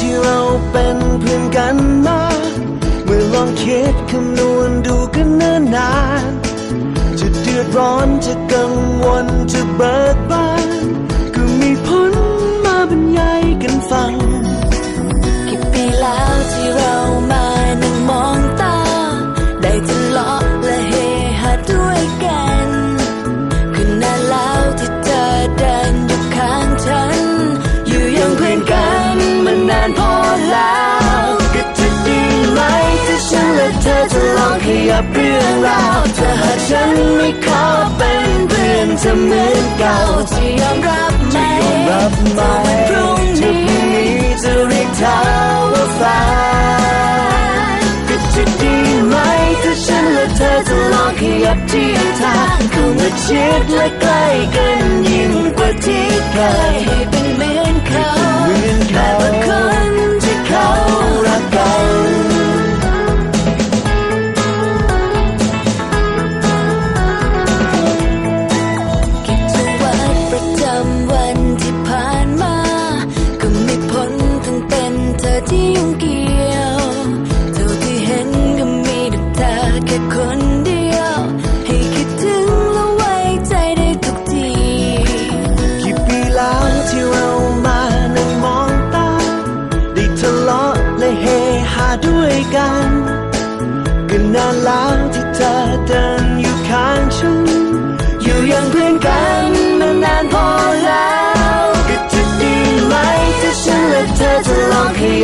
ที่เป็นเพื่อนกันมา เมื่อลองคิดคำนวณดูกันเนิ่นนาน จะเดือดร้อนจะกังวลจะเบิกบาน ก็มีผลมาบรรยายกันฟังับเรื่องราวถ้าหากฉันไม่ขอเป็นเพื่อนเธอเหมือนเก่าจะยอมรับไหมรับไหมวันพรุ่งถ้าพนี้รุ่งนี้จะเรียกเธอว่าแฟนก็จะดีไหมถ้าฉันและเธอจะลองขยับทียงทางเข้ามาชิดและใกล้กันยิ่งกว่าที่เคยให้เป็นเมือ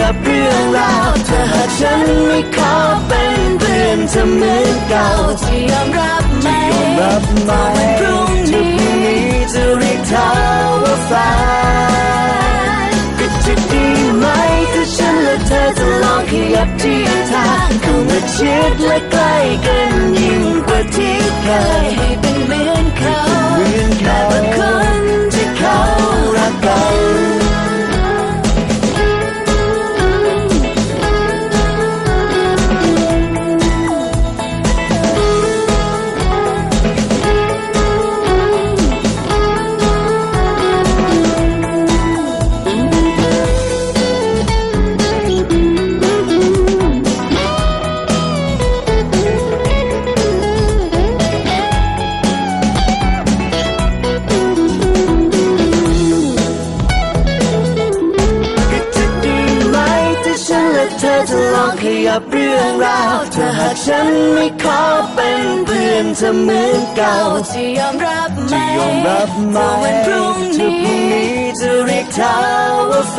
ลองขยับเรื่องราวถ้าหากฉันไม่ขอเป็นเพื่อนเธอเหมือนเก่าจะยอมรับไหมรับไหมวันพรุ่งถ้านี้พรุ่งนี้จะเรียกเธอว่าแฟนก็จะดีไหมถ้าฉันและเธอจะลองขยับเทียงทางเข้ามาชิดและใกล้กันยิ่งกว่าที่เคย จะลองขยับเรื่องราวถ้าหากฉันไม่ขอเป็นเพื่อนเธอเหมือนเก่า จะยอมรับไหมจะยอมรับไหมถ้าวันพรุ่งถ้านี้พรุ่งนี้จะเรียกเธอว่าแฟ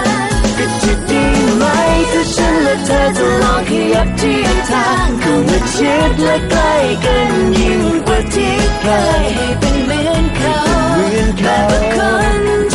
นก็จะดีไหมถ้าฉันและเธอจะลองขยับเทียงทางเข้ามาชิดและใกล้กันยิ่งกว่าที่เคยให้เป็นเหมือนเขาเหมือนเขาแต่บางคนที่เขารักกัน